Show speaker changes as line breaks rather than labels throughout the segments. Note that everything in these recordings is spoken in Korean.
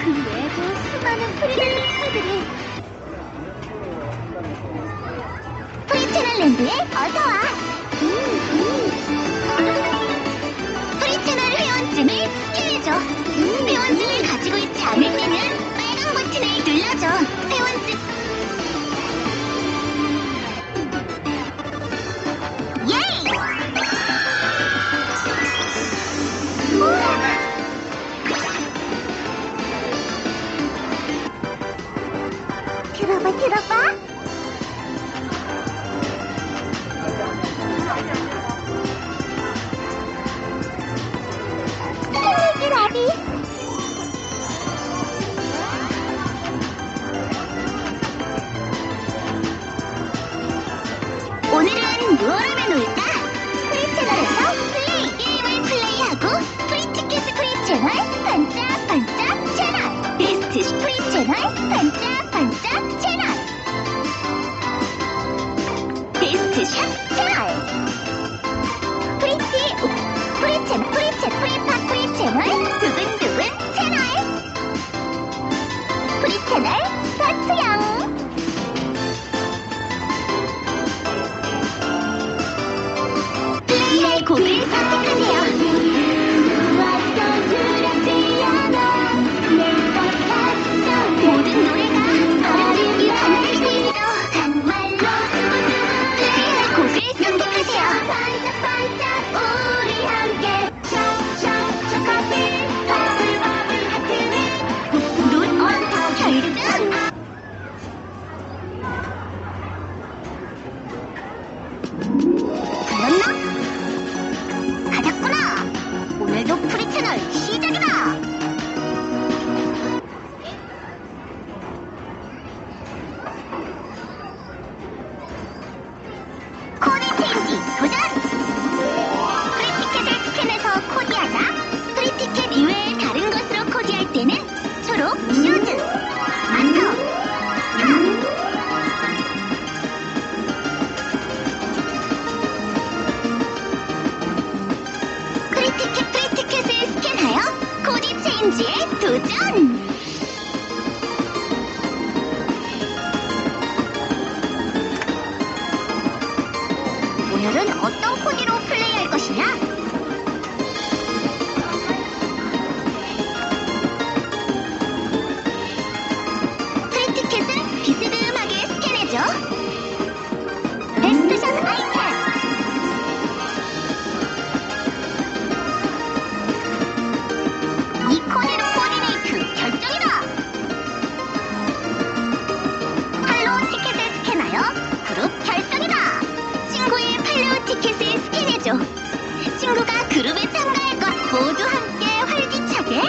그 외에도 수많은 프리랜서 친구들이 프리채널랜드에 어서와! 見てねッとや 포니로 플레이할 것이냐? 해볼게.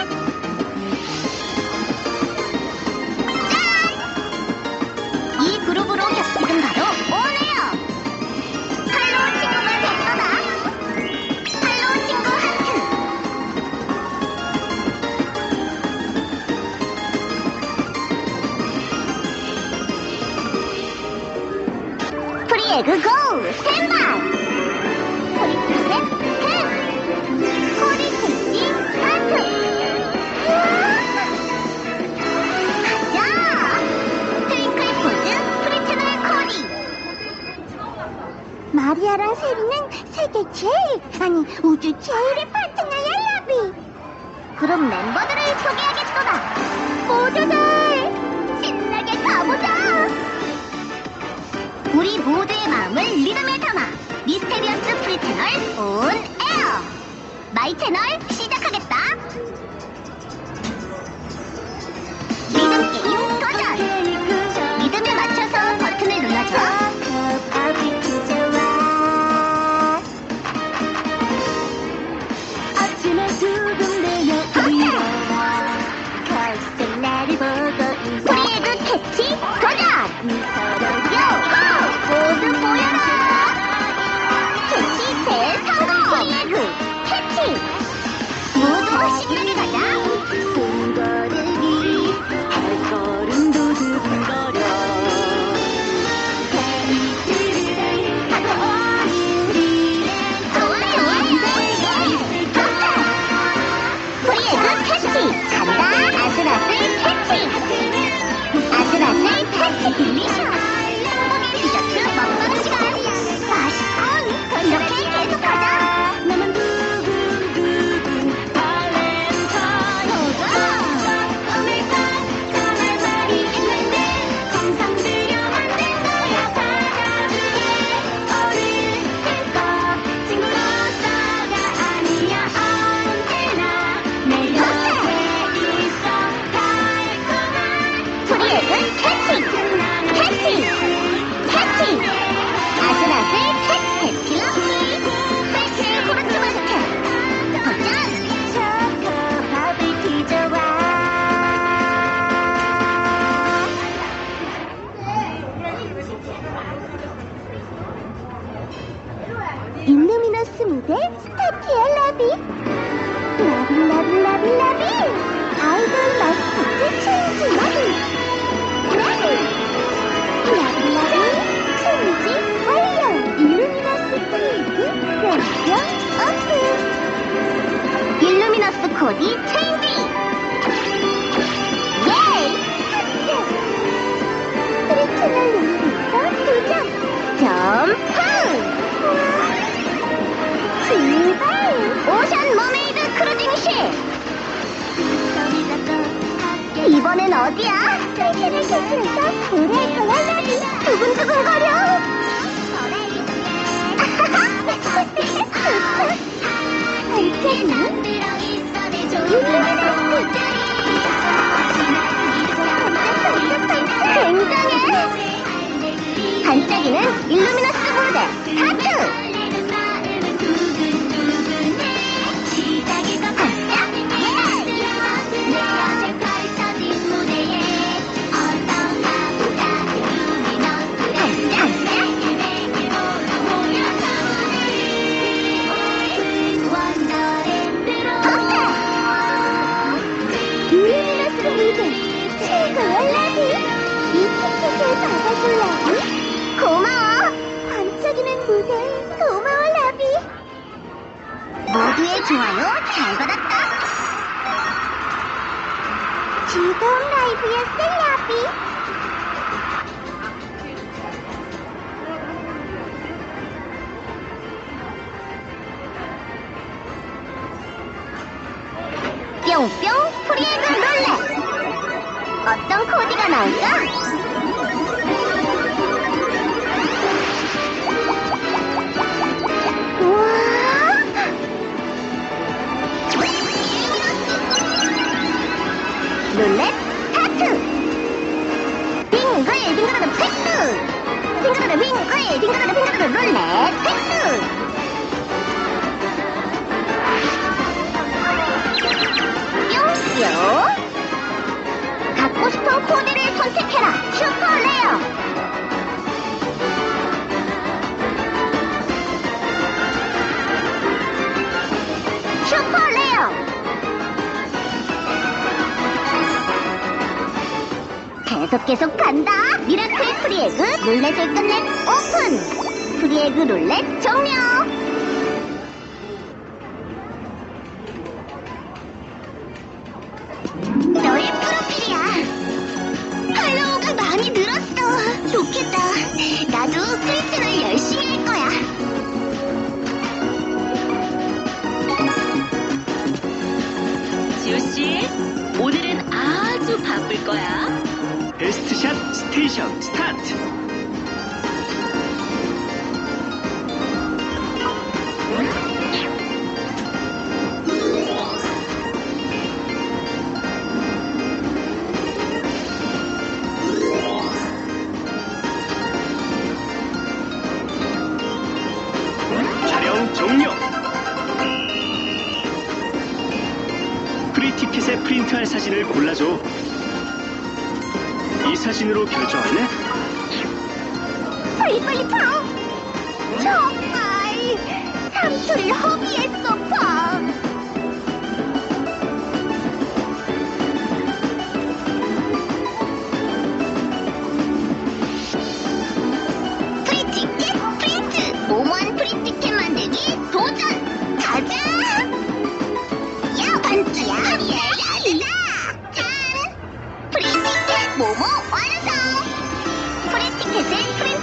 짠! 이 그룹으로 지금 바로 오네요. 팔로우 친구가 될 거다. 팔로우 친구 하트. 프리에그 고! 스탠바이! 마리아랑 세리는 세계 제일, 아니 우주 제일의 파트너야, 라비. 그럼 멤버들을 소개하겠도다. 모두들 신나게 가보자. 우리 모두의 마음을 리듬에 담아 미스테리어스 프리 채널 온 에어. 마이 채널 시작하겠다. Happy birthday. 霞で滝選びラビラビラビラビアイドルマストチェンジラビ 어디야? 라비. 두근두근거려. 굉장해! 반짝이는 일루미너스 무대 타투! 모두의 좋아요? 잘 받았다. 즐거운 라이브였어 라비. 뿅뿅 프리에그 롤렛 어떤 코디가 나올까? 계속 계속 간다. 미라클 프리에그 롤렛을 끝낸 오픈. 프리에그 롤렛 종료
베스트샷 스테이션 스타트! 촬영 종료! 프리티켓에 프린트할 사진을 골라줘. 이 사진으로 결정할래?
빨리빨리 파! 정말! 삼초를 허비했어, 파! 프리티켓 모모 완성! 프리티켓을 프린